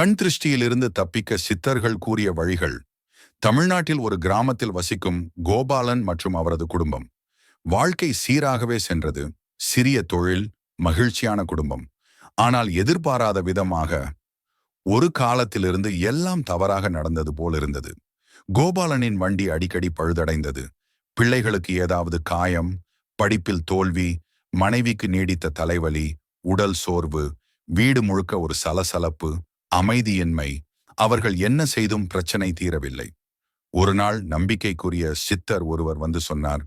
கண் திருஷ்டியிலிருந்து தப்பிக்க சித்தர்கள் கூறிய வழிகள். தமிழ்நாட்டில் ஒரு கிராமத்தில் வசிக்கும் கோபாலன் மற்றும் அவரது குடும்பம். வாழ்க்கை சீராகவே சென்றது. சிறிய தொழில் மகிழ்ச்சியான குடும்பம். ஆனால் எதிர்பாராத விதமாக ஒரு காலத்திலிருந்து எல்லாம் தவறாக நடந்தது போல் இருந்தது. கோபாலனின் வண்டி அடிக்கடி பழுதடைந்தது. பிள்ளைகளுக்கு ஏதாவது காயம் படிப்பில் தோல்வி மனைவிக்கு நீடித்த தலைவலி உடல் சோர்வு வீடு முழுக்க ஒரு சலசலப்பு அமைதியின்மை. அவர்கள் என்ன செய்தும் பிரச்சனை தீரவில்லை. ஒரு நாள் நம்பிக்கைக்குரிய சித்தர் ஒருவர் வந்து சொன்னார்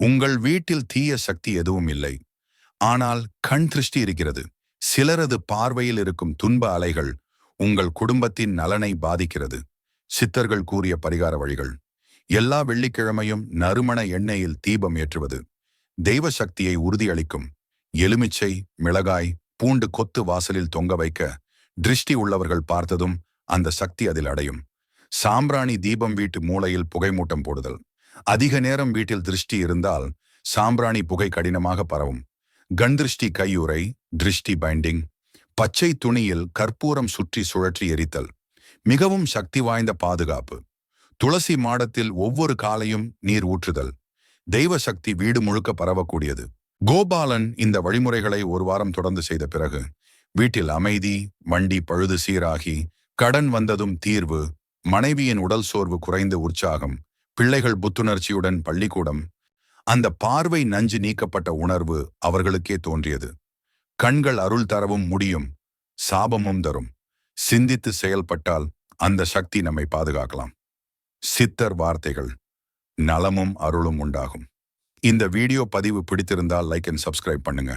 உங்கள் வீட்டில் தீய சக்தி எதுவும் இல்லை. ஆனால் கண் திருஷ்டி இருக்கிறது. சிலரது பார்வையில் இருக்கும் துன்ப அலைகள் உங்கள் குடும்பத்தின் நலனை பாதிக்கிறது. சித்தர்கள் கூறிய பரிகார வழிகள். எல்லா வெள்ளிக்கிழமையும் நறுமண எண்ணெயில் தீபம் ஏற்றுவது. தெய்வ சக்தியை உறுதியளிக்கும். எலுமிச்சை மிளகாய் பூண்டு கொத்து வாசலில் தொங்க வைக்க திருஷ்டி உள்ளவர்கள் பார்த்ததும் அந்த சக்தி அதில் அடையும். சாம்பிராணி தீபம் வீட்டு மூலையில் புகைமூட்டம் போடுதல். அதிக நேரம் வீட்டில் திருஷ்டி இருந்தால் சாம்பிராணி புகை கடினமாக பரவும். கண் திருஷ்டி கையுறை திருஷ்டி பைண்டிங். பச்சை துணியில் கற்பூரம் சுற்றி சுழற்றி எரித்தல். மிகவும் சக்தி வாய்ந்த பாதுகாப்பு. துளசி மாடத்தில் ஒவ்வொரு காலையும் நீர் ஊற்றுதல். தெய்வ சக்தி வீடு முழுக்க பரவக்கூடியது. கோபாலன் இந்த வழிமுறைகளை ஒரு வாரம் தொடர்ந்து செய்த பிறகு வீட்டில் அமைதி வண்டி பழுது சீராகி கடன் வந்ததும் தீர்வு மனைவியின் உடல் சோர்வு குறைந்து உற்சாகம் பிள்ளைகள் புத்துணர்ச்சியுடன் பள்ளிக்கூடம். அந்த பார்வை நஞ்சு நீக்கப்பட்ட உணர்வு அவர்களுக்கே தோன்றியது. கண்கள் அருள் தரவும் முடியும் சாபமும் தரும். சிந்தித்து செயல்பட்டால் அந்த சக்தி நம்மை பாதுகாக்கலாம். சித்தர் வார்த்தைகள் நலமும் அருளும் உண்டாகும். இந்த வீடியோ பதிவு பிடித்திருந்தால் லைக் அண்ட் சப்ஸ்கிரைப் பண்ணுங்க.